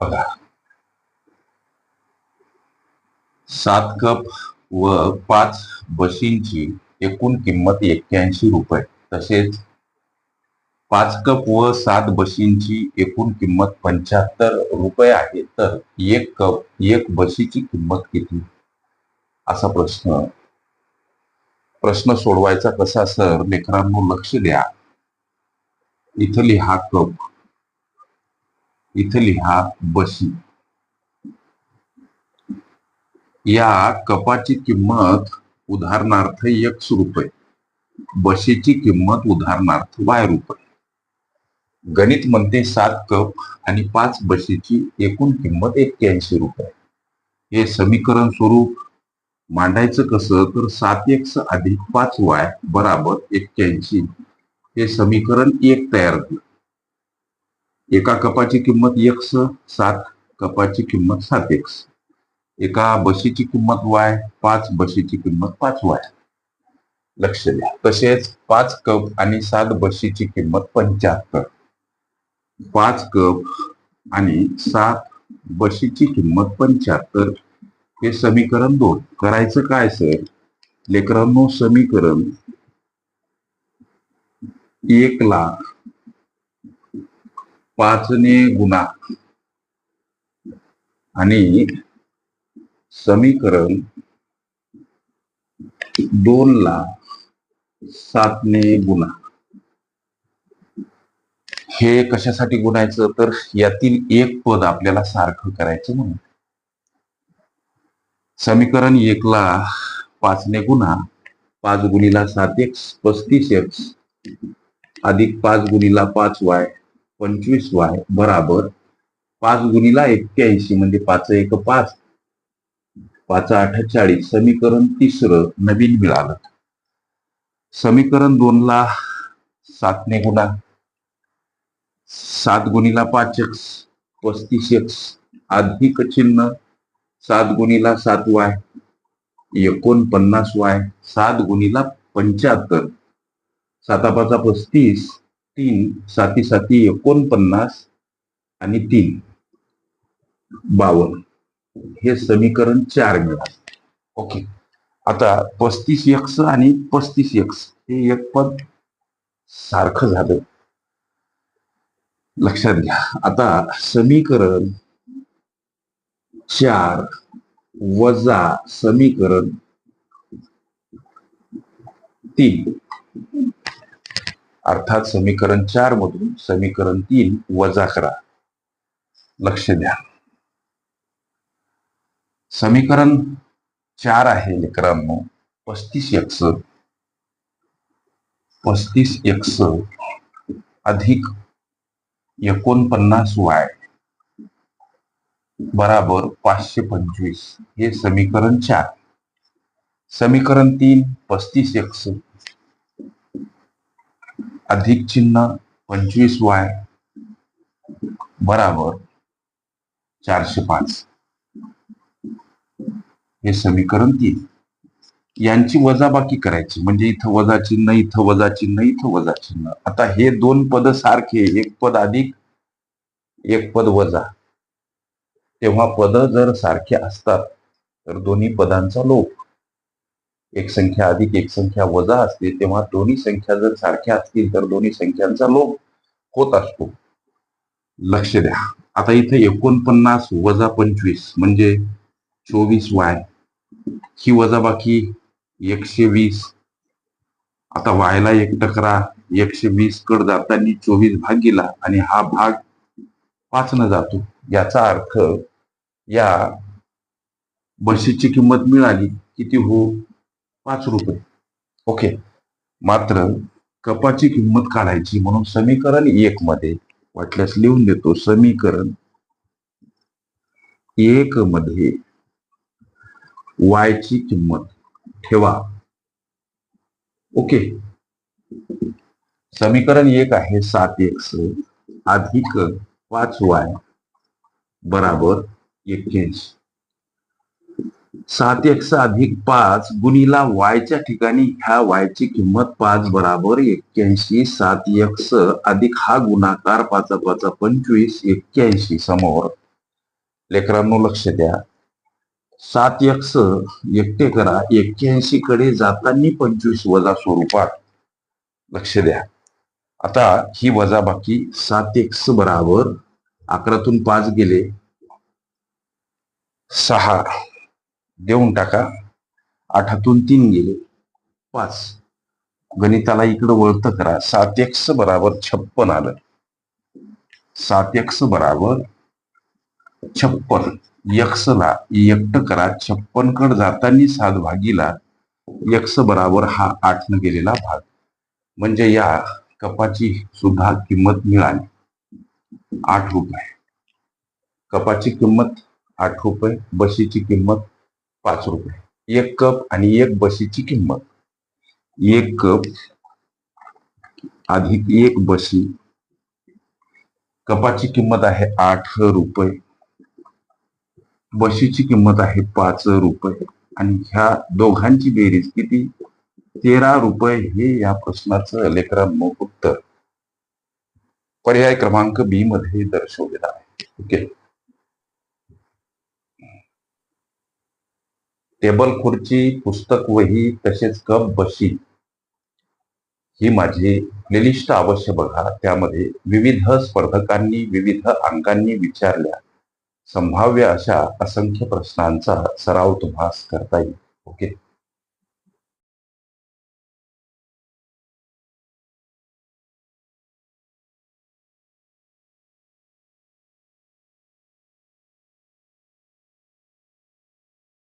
बघा. सात कप व पाच बशींची एकूण किंमत एक्क्याऐंशी रुपये. तसेच पाच कप व सात बशींची एकूण किंमत पंच्याहत्तर रुपये आहे. तर एक कप एक बशीची किंमत किती? असा प्रश्न. प्रश्न सोडवायचा कसा सर? लेकरांनो लक्ष द्या. इथं लिहा कप इथं लिहा बशी. या कपाची किंमत उदाहरणार्थ एक रुपये. बशीची किंमत उदाहरणार्थ वाय रुपये. गणित म्हणते सात कप आणि पाच बशीची एकूण किंमत एक्क्याऐंशी रुपये. हे समीकरण स्वरूप. मांडायचं कसं? तर सात एक्स अधिक पाच वाय बराबर एक्क्याऐंशी. हे समीकरण एक तयार झालं एका कपाची किंमत एक्स सात कपाची किंमत सात एक्स एका बशीची किंमत वाय पाच बशीची किंमत पाच वाय लक्ष द्या. तसेच पाच कप आणि सात बशीची किंमत पंच्याहत्तर. पाच कप आणि सात बशीची किंमत पंच्याहत्तर. हे समीकरण दोन. करायचं काय सर? लेकरांनो समीकरण एक लाख पाचने गुणा. आणि समीकरण दोन ला सातने गुणा. हे कशासाठी गुणायचं? तर यातील एक पद आपल्याला सारखं करायचं म्हणून. समीकरण एकला पाचने गुणा पाच गुणीला सात एक्स पस्तीस एक्स अधिक पाच गुणीला पाच वाय. पंचवीस वाय बराबर पाच गुणीला एक्क्याऐंशी म्हणजे पाच एक पाच. पाच अठ्ठेचाळीस समीकरण तिसरं नवीन मिळालं. समीकरण दोनला सातने गुणा. सात गुणीला पाच एक्स पस्तीस एक्स अधिक चिन्ह सात गुणीला सात वाय एकोणपन्नास वाय सात गुणीला पंच्याहत्तर. सातापाचा पस्तीस तीन साती साती एकोणपन्नास आणि तीन. बावन्न हे समीकरण चार मिळाले ओके. आता पस्तीस एक्स आणि पस्तीस एक्स हे एक पद सारखं झालं. लक्षात घ्या. आता समीकरण चार वजा समीकरण तीन. अर्थात समीकरण चार मधून समीकरण तीन वजा करा. लक्ष द्या. समीकरण चार आहे लेकरांनो पस्तीस एक्स. पस्तीस एक्स अधिक एकोणपन्नास वाय बराबर पाचशे पंचवीस. हे समीकरण चार. समीकरण तीन पस्तीस एक्स. अधिक चिन्ह पंचवीस वाय बराबर चारशे पाच. हे समीकरण तीन. यांची वजाबाकी करायची. म्हणजे इथं वजा चिन्ह इथं वजा चिन्ह इथं वजा चिन्ह. आता हे दोन पद सारखे एक पद अधिक एक पद वजा. तेव्हा पद जर सारखे असतात तर दोन्ही पदांचा लोप. एक संख्या अधिक एक संख्या वजा असते तेव्हा दोन्ही संख्या जर सारख्या असतील तर दोन्ही संख्यांचा लोक होत असतो. लक्ष द्या. आता इथे एकोणपन्नास वजा पंचवीस म्हणजे चोवीस वाय. ही वजाबाकी एकशे वीस. आता वायला एक टकरा एकशे वीस कड जाताना चोवीस भाग गेला आणि हा भाग पाच न जातो. याचा अर्थ या बशीची किंमत मिळाली किती हो? पाच रुपये. ओके. मात्र कपाची किंमत काढायची म्हणून समीकरण एक मध्ये वाटल्यास लिहून देतो समीकरण एक मध्ये वायची किंमत ठेवा. ओके. समीकरण एक आहे सात एक्स अधिक पाच वाय बराबर एक्क्याऐंशी सात एक्स अधिक पाच गुणीला वायच्या ठिकाणी ह्या वायची किंमत पाच बराबर एक्क्याऐंशी. सात एक्स अधिक हा गुणाकार पाचा पाचा पंचवीस. एक्क्याऐंशी समोर. लेकरांनो लक्ष द्या. सात एक्स एकटे करा. एक्क्याऐंशी कडे जाताना पंचवीस वजा स्वरूपात. लक्ष द्या. आता ही वजाबाकी सात एक्स बराबर अकरातून पाच गेले सहा. देऊन टाका. आठातून तीन गेले. पाच. गणिताला इकडं वळतं करा. सात एक्स बराबर छप्पन आलं. सात एक्स बराबर छप्पन. यक्षला एकट करा. छप्पन कड जाताना सात भागीला यक्स बराबर हा आठ न गेलेला भाग. म्हणजे या कपाची सुद्धा किंमत मिळाली. आठ रुपये. कपाची किंमत आठ रुपये. बशीची किंमत पाच रुपये. एक कप आणि एक बशीची किंमत. एक कप अधिक एक बशी. कपाची किंमत आहे आठ रुपये. बशीची किंमत आहे पाच रुपये. आणि ह्या दोघांची बेरीज किती? तेरा रुपये हे या प्रश्नाचं लेकरांनो उत्तर. पर्याय क्रमांक बी मध्ये दर्शवलेला आहे. ओके? टेबल खुर्ची पुस्तक वही तसेच कप बशी ही माझी प्लेलिस्ट अवश्य बघा. त्यामध्ये विविध स्पर्धकांनी विविध अंकांनी विचारल्या. संभाव्य अशा असंख्य प्रश्नांचा सराव तुम्हास करता येईल. ओके?